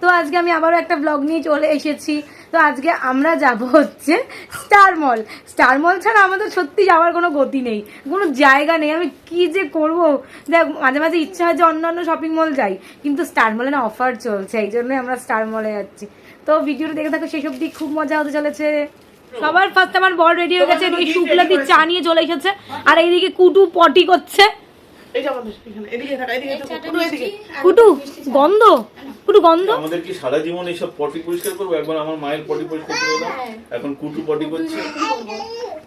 তো আজকে আমি আবারও একটা ব্লগ নিয়ে চলে এসেছি। তো আজকে আমরা যাব হচ্ছে স্টার মল স্টার মল ছাড়া আমাদের সত্যি যাওয়ার কোনো গতি নেই, কোনো জায়গা নেই। আমি কি যে করব? দেখ, মাঝে মাঝে ইচ্ছা হয় যে অন্যান্য শপিং মল যাই, কিন্তু স্টার মলে না অফার চলছে, এই জন্যই আমরা স্টার মলে যাচ্ছি। তো ভিডিওটা দেখে থাকো সেসব দিক খুব মজা হতে চলেছে। সবার ফার্স্ট আমার বড় রেডি হয়ে গেছে এদিকে শুক্লাদি চা নিয়ে চলে এসেছে। আর এইদিকে কুটু পটি করছে। এই যে আমাদের এখানে এদিকে থাকা এদিকে থাকা, এদিকে। কুটু গন্ধ কুটু গন্ধ। আমাদের কি সারা জীবন এইসব পটি পরিষ্কার করব? একবার আমার মায়ের পটি পরিষ্কার করে দাও। এখন কুটু পটি করছে।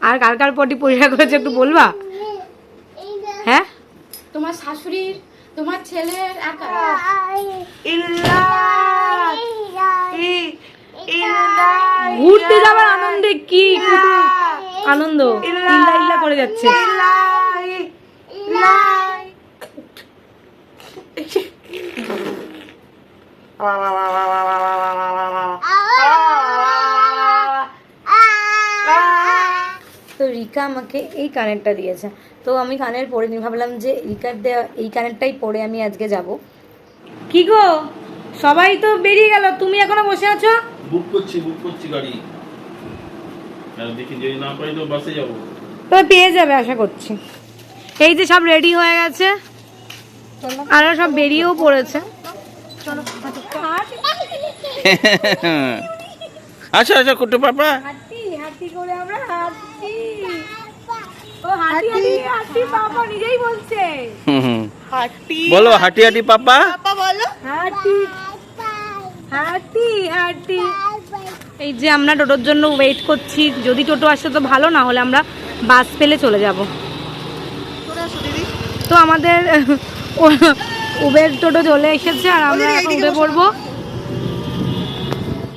আর কার কার পটি পরিষ্কার করেছে একটু বলবা? হ্যাঁ? তোমার শাশুড়ির তোমার ছেলের একা ঘুরতে যাওয়ার আনন্দে কি কুটু? আনন্দ। ইল্লা ইল্লা করে যাচ্ছে। ইল্লাহ তো রিকা আমাকে এই কানেরটা দিয়েছে। তো আমি কানের পরে নি ভাবলাম যে রিকার দেওয়া এই কানেরটাই পরে আমি আজকে যাব। কি গো? সবাই তো বেরিয়ে গেল তুমি এখনও বসে আছো? বুক করছি বুক করছি গাড়ি। আর দেখি যদি না পাই তো বাসে যাব। তো পেয়ে যাবে আশা করছি। এই যে সব রেডি হয়ে গেছে আর সব বেরিয়েও পড়েছে। আচ্ছা আচ্ছা কুটু পাপা। করে আমরা ও নিজেই বলছে। বলো হাঁটি হাঁটি পাপা। পাপা বলো। এই যে আমরা টোটোর জন্য ওয়েট করছি। যদি টোটো আসে তো ভালো না হলে আমরা বাস পেলে চলে যাব। তো আমাদের উবের টোটো চলে এসেছে আর আমরা এখন উঠে পড়ব।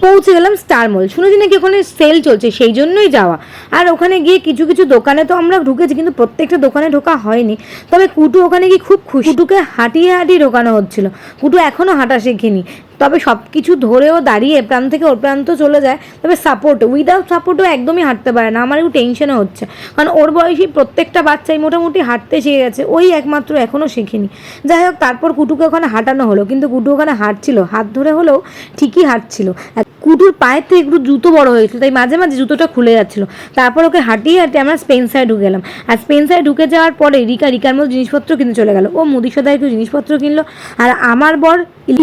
পৌঁছে গেলাম স্টার মল। শুনেছি নাকি ওখানে সেল চলছে সেই জন্যই যাওয়া। আর ওখানে গিয়ে কিছু কিছু দোকানে তো আমরা ঢুকেছি কিন্তু প্রত্যেকটা দোকানে ঢোকা হয়নি। তবে কুটু ওখানে গিয়ে খুব খুশি। কুটুকে হাঁটিয়ে হাঁটিয়ে ঢোকানো হচ্ছিল। কুটু এখনও হাঁটা শেখেনি। তবে সব কিছু ধরেও দাঁড়িয়ে প্রান্ত থেকে ওর প্রান্ত চলে যায়, তবে সাপোর্ট উইদাউট সাপোর্টও একদমই হাঁটতে পারে না। আমার একটু টেনশনও হচ্ছে। কারণ ওর বয়সী প্রত্যেকটা বাচ্চাই মোটামুটি হাঁটতে শিখে গেছে, ওই একমাত্র এখনও শেখেনি। যাই হোক, তারপর কুটুকে ওখানে হাঁটানো হলো, কিন্তু কুটু ওখানে হাঁটছিল, হাত ধরে হলেও ঠিকই হাঁটছিল। কুটুর পায়ের থেকে একটু জুতো বড় হয়েছিল, তাই মাঝে মাঝে জুতোটা খুলে যাচ্ছিল। তারপর ওকে হাঁটিয়ে হাঁটিয়ে আমরা স্পেন্সারে ঢুকে গেলাম আর স্পেন্সারে ঢুকে যাওয়ার পরে রিকা, রিকার মতো জিনিসপত্র কিনে চলে গেল। ও মুদি সদায় একটু জিনিসপত্র কিনলো। আর আমার বর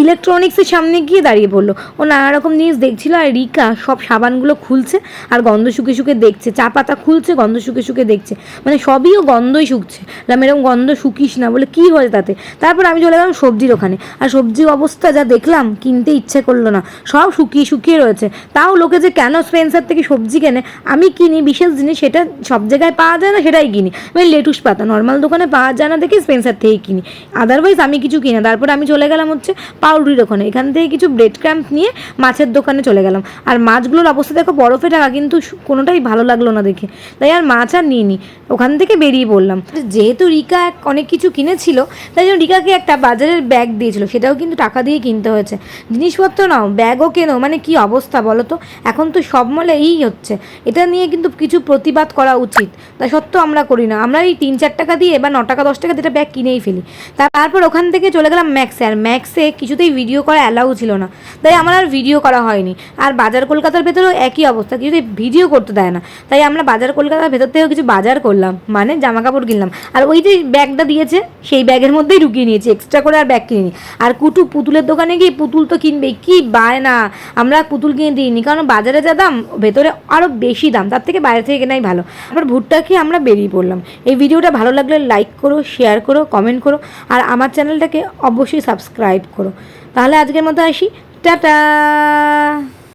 ইলেকট্রনিক্সের সামনে গিয়ে দাঁড়িয়ে পড়ল ও নানা রকম জিনিস দেখছিল আর রিকা সব সাবানগুলো খুলছে আর গন্ধ শুকে শুকে দেখছে, চা পাতা খুলছে, গন্ধ শুকে শুকে দেখছে। মানে সবই ও গন্ধই শুকছে। বললাম, এরকম গন্ধ শুকিস না। বলে কি হয়েছে তাতে? তারপর আমি চলে গেলাম সবজির ওখানে। আর সবজির অবস্থা যা দেখলাম, কিনতে ইচ্ছে করল না। সব শুকিয়ে শুকিয়ে রয়েছে। তাও লোকে যে কেন স্পেন্সার থেকে সবজি কেনে, আমি কিনি, বিশেষ জিনিস সেটা সব জায়গায় পাওয়া যায় না, সেটাই কিনি। মানে লেটুস পাতা নর্মাল দোকানে পাওয়া যায় না দেখে স্পেন্সার থেকেই কিনি। আদারওয়াইজ আমি কিছু কিনি না। তারপর আমি চলে গেলাম হচ্ছে পাউরুটির ওখানে। এখান থেকে কিছু ব্রেড ক্র্যাম্প নিয়ে মাছের দোকানে চলে গেলাম। আর মাছগুলোর অবস্থা দেখো বরফে টাকা কিন্তু কোনোটাই ভালো লাগল না দেখে। তাই আর মাছ আর নিইনি। ওখান থেকে বেরিয়ে পড়লাম। যেহেতু রিকা এক অনেক কিছু কিনেছিল, তাই জন্য রিকাকে একটা বাজারের ব্যাগ দিয়েছিল। সেটাও কিন্তু টাকা দিয়ে কিনতে হয়েছে। জিনিসপত্র নাও ব্যাগও কেনো মানে কি অবস্থা বলো তো? এখন তো সব মলে এই হচ্ছে। এটা নিয়ে কিন্তু কিছু প্রতিবাদ করা উচিত। তা সত্ত্বেও আমরা করি না। আমরা এই তিন চার টাকা দিয়ে বা ন টাকা দশ টাকা দিয়ে ব্যাগ কিনেই ফেলি। তারপর ওখান থেকে চলে গেলাম ম্যাক্সে আর ম্যাক্সে কিছুতেই ভিডিও করা অ্যালাউ ছিল না। তাই আমার আর ভিডিও করা হয়নি। আর বাজার কলকাতার ভেতরেও একই অবস্থা কিছুতেই ভিডিও করতে দেয় না। তাই আমরা বাজার কলকাতার ভেতর থেকেও কিছু বাজার করলাম মানে জামা কাপড় কিনলাম আর ওই যে ব্যাগটা দিয়েছে, সেই ব্যাগের মধ্যেই ঢুকিয়ে নিয়েছি এক্সট্রা করে আর ব্যাগ কিনিনি। আর কুটু পুতুলের দোকানে গিয়ে পুতুল তো কিনবে কি বায় না আমরা পুতুল কিনে দিইনি, কারণ বাজারে যা দাম, ভেতরে আরও বেশি দাম, তার থেকে বাইরে থেকে কেনাই ভালো। আবার ভুট্টা খেয়ে আমরা বেরিয়ে পড়লাম। এই ভিডিওটা ভালো লাগলে লাইক করো শেয়ার করো কমেন্ট করো, আর আমার চ্যানেলটাকে অবশ্যই সাবস্ক্রাইব করো। তাহলে আজকের মতো আসি। টাটা!